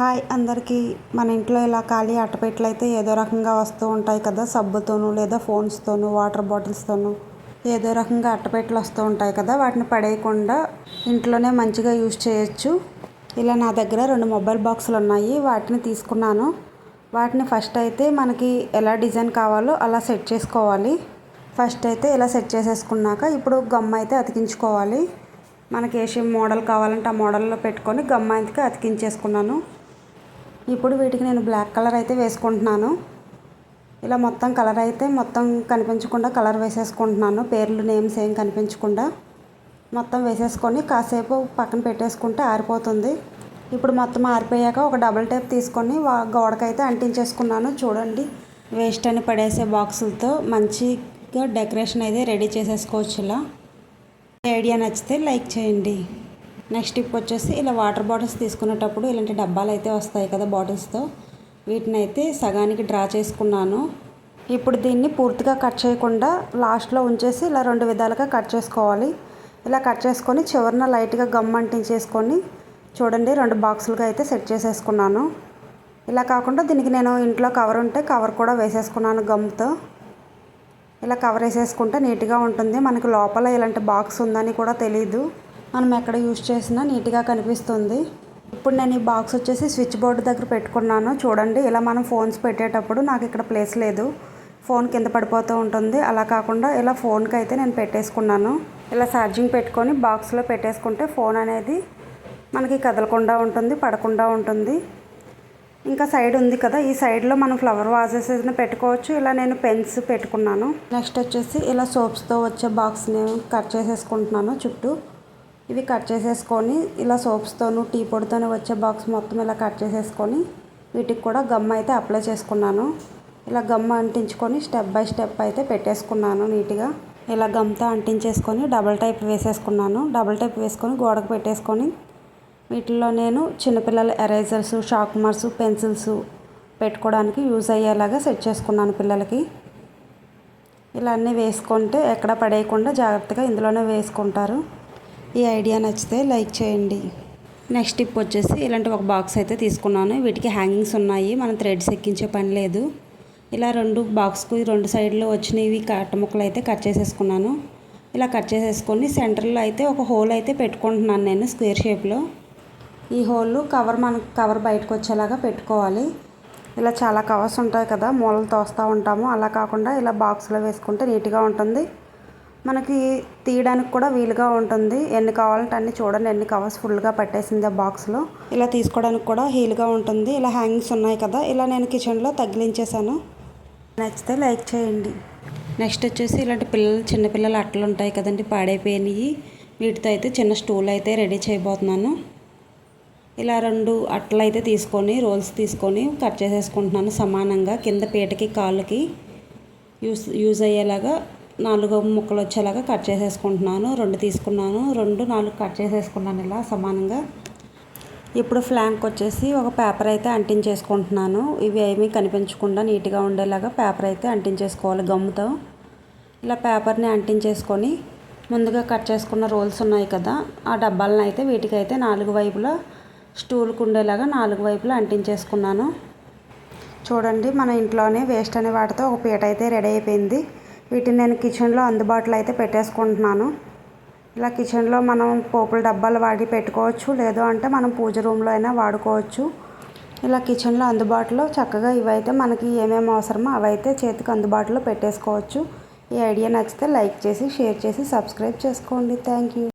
Hi అందరికీ. మన ఇంట్లో ఇలా ఖాళీ అట్టపెట్టలు అయితే ఏదో రకంగా వస్తూ ఉంటాయి కదా సబ్బుతోనూ లేదా ఫోన్స్తోనూ వాటర్ బాటిల్స్తోనూ. ఏదో రకంగా అట్టపెట్టలు వస్తూ ఉంటాయి కదా వాటిని పడేయకుండా ఇంట్లోనే మంచిగా యూజ్ చేయొచ్చు. ఇలా నా దగ్గర రెండు మొబైల్ బాక్సులు ఉన్నాయి వాటిని తీసుకున్నాను. వాటిని ఫస్ట్ అయితే మనకి ఎలా డిజైన్ కావాలో అలా సెట్ చేసుకోవాలి. ఫస్ట్ అయితే ఇలా సెట్ చేసేసుకున్నాక ఇప్పుడు గమ్ అయితే అతికించుకోవాలి. మనకి ఏ మోడల్ కావాలంటే ఆ మోడల్లో పెట్టుకొని గమ్ అయితే అతికించేసుకున్నాను. ఇప్పుడు వీటికి నేను బ్లాక్ కలర్ అయితే వేసుకుంటున్నాను. ఇలా మొత్తం కలర్ అయితే మొత్తం కనిపించకుండా కలర్ వేసేసుకుంటున్నాను. పేర్లు నేమ్స్ ఏం కనిపించకుండా మొత్తం వేసేసుకొని కాసేపు పక్కన పెట్టేసుకుంటే ఆరిపోతుంది. ఇప్పుడు మొత్తం ఆరిపోయాక ఒక డబుల్ టేప్ తీసుకొని గోడకైతే అంటించేసుకున్నాను. చూడండి వేస్ట్ అని పడేసే బాక్సులతో మంచిగా డెకరేషన్ అయితే రెడీ చేసేసుకోవచ్చు ఇలా ఐడియా నచ్చితే లైక్ చేయండి. నెక్స్ట్ టిప్ వచ్చేసి ఇలా వాటర్ బాటిల్స్ తీసుకునేటప్పుడు ఇలాంటి డబ్బాలు అయితే వస్తాయి కదా బాటిల్స్తో. వీటిని అయితే సగానికి డ్రా చేసుకున్నాను. ఇప్పుడు దీన్ని పూర్తిగా కట్ చేయకుండా లాస్ట్లో ఉంచేసి ఇలా రెండు విధాలుగా కట్ చేసుకోవాలి. ఇలా కట్ చేసుకొని చివరిన లైట్గా గమ్ అంటించేసుకొని చూడండి రెండు బాక్సులుగా అయితే సెట్ చేసేసుకున్నాను. ఇలా కాకుండా దీనికి నేను ఇంట్లో కవర్ ఉంటే కవర్ కూడా వేసేసుకున్నాను గమ్తో. ఇలా కవర్ వేసేసుకుంటే నీట్గా ఉంటుంది. మనకి లోపల ఇలాంటి బాక్స్ ఉందని కూడా తెలీదు. మనం ఎక్కడ యూజ్ చేసినా నీట్గా కనిపిస్తుంది. ఇప్పుడు నేను ఈ బాక్స్ వచ్చేసి స్విచ్ బోర్డు దగ్గర పెట్టుకున్నాను. చూడండి ఇలా మనం ఫోన్స్ పెట్టేటప్పుడు నాకు ఇక్కడ ప్లేస్ లేదు. ఫోన్ కింద పడిపోతూ ఉంటుంది. అలా కాకుండా ఇలా ఫోన్కి అయితే నేను పెట్టేసుకున్నాను. ఇలా ఛార్జింగ్ పెట్టుకొని బాక్స్లో పెట్టేసుకుంటే ఫోన్ అనేది మనకి కదలకుండా ఉంటుంది పడకుండా ఉంటుంది. ఇంకా సైడ్ ఉంది కదా ఈ సైడ్లో మనం ఫ్లవర్ వాజెస్ పెట్టుకోవచ్చు. ఇలా నేను పెన్స్ పెట్టుకున్నాను. నెక్స్ట్ వచ్చేసి ఇలా సోప్స్తో వచ్చే బాక్స్ని కట్ చేసేసుకుంటున్నాను చుట్టూ. ఇవి కట్ చేసేసుకొని ఇలా సోప్స్తోను టీ పొడితోనూ వచ్చే బాక్స్ మొత్తం ఇలా కట్ చేసేసుకొని వీటికి కూడా గమ్ అయితే అప్లై చేసుకున్నాను. ఇలా గమ్ అంటించుకొని స్టెప్ బై స్టెప్ అయితే పెట్టేసుకున్నాను నీట్గా. ఇలా గమ్తో అంటించేసుకొని డబల్ టైప్ వేసేసుకున్నాను. డబల్ టైప్ వేసుకొని గోడకు పెట్టేసుకొని వీటిల్లో నేను చిన్నపిల్లల ఎరేజర్స్ షార్ప్నర్స్ పెన్సిల్స్ పెట్టుకోవడానికి యూజ్ అయ్యేలాగా సెట్ చేసుకున్నాను పిల్లలకి. ఇలా అన్నీ వేసుకుంటే ఎక్కడ పడేయకుండా జాగ్రత్తగా ఇందులోనే వేసుకుంటారు. ఈ ఐడియా నచ్చితే లైక్ చేయండి. నెక్స్ట్ టిప్ వచ్చేసి ఇలాంటి ఒక బాక్స్ అయితే తీసుకున్నాను. వీటికి హ్యాంగింగ్స్ ఉన్నాయి. మనం థ్రెడ్స్ ఎక్కించే పని లేదు. ఇలా రెండు బాక్స్కు రెండు సైడ్లో వచ్చినవి కట్ట ముక్కలు అయితే కట్ చేసేసుకున్నాను. ఇలా కట్ చేసేసుకొని సెంటర్లో అయితే ఒక హోల్ అయితే పెట్టుకుంటున్నాను నేను స్క్వేర్ షేప్లో. ఈ హోల్ కవర్ మనకు కవర్ బయటకు వచ్చేలాగా పెట్టుకోవాలి. ఇలా చాలా కవర్స్ ఉంటాయి కదా మూలలు తోస్తూ ఉంటాము. అలా కాకుండా ఇలా బాక్స్లో వేసుకుంటే నీట్గా ఉంటుంది. మనకి తీయడానికి కూడా వీలుగా ఉంటుంది. ఎన్ని కావాలంటే అన్ని చూడండి. ఎన్ని కవర్స్ ఫుల్గా పట్టేసింది ఆ బాక్స్లో ఇలా తీసుకోవడానికి కూడా హీల్గా ఉంటుంది. ఇలా హ్యాంగింగ్స్ ఉన్నాయి కదా. ఇలా నేను కిచెన్లో తగిలించేసాను నచ్చితే లైక్ చేయండి. నెక్స్ట్ వచ్చేసి ఇలాంటి పిల్లలు చిన్నపిల్లలు అట్టలు ఉంటాయి కదండి. పాడైపోయినాయి. వీటితో అయితే చిన్న స్టూల్ అయితే రెడీ చేయబోతున్నాను. ఇలా రెండు అట్టలు అయితే తీసుకొని రోల్స్ తీసుకొని కట్ చేసేసుకుంటున్నాను సమానంగా. కింద పీటకి కాళ్ళకి యూస్ యూజ్ అయ్యేలాగా నాలుగు ముక్కలు వచ్చేలాగా కట్ చేసేసుకుంటున్నాను. రెండు తీసుకున్నాను. రెండు నాలుగు కట్ చేసేసుకున్నాను ఇలా సమానంగా. ఇప్పుడు ఫ్లాంక్ వచ్చేసి ఒక పేపర్ అయితే అంటించేసుకుంటున్నాను. ఇవి ఏమీ కనిపించకుండా నీట్గా ఉండేలాగా పేపర్ అయితే అంటించేసుకోవాలి గమ్ముతో. ఇలా పేపర్ని అంటించేసుకొని ముందుగా కట్ చేసుకున్న రోల్స్ ఉన్నాయి కదా ఆ డబ్బాలను అయితే వీటికైతే నాలుగు వైపులా స్టూల్కి ఉండేలాగా నాలుగు వైపులా అంటించేసుకున్నాను. చూడండి మన ఇంట్లోనే వేస్ట్ అనే వాటితో ఒక పీట అయితే రెడీ అయిపోయింది. వీటిని నేను కిచెన్లో అందుబాటులో అయితే పెట్టేసుకుంటున్నాను. ఇలా కిచెన్లో మనం పోపుల డబ్బాలు వాడి పెట్టుకోవచ్చు లేదు అంటే మనం పూజ రూమ్లో అయినా వాడుకోవచ్చు. ఇలా కిచెన్లో అందుబాటులో చక్కగా ఇవైతే మనకి ఏమేమి అవసరమో అవైతే చేతికి అందుబాటులో పెట్టేసుకోవచ్చు. ఈ ఐడియా నచ్చితే లైక్ చేసి షేర్ చేసి సబ్స్క్రైబ్ చేసుకోండి. Thank you.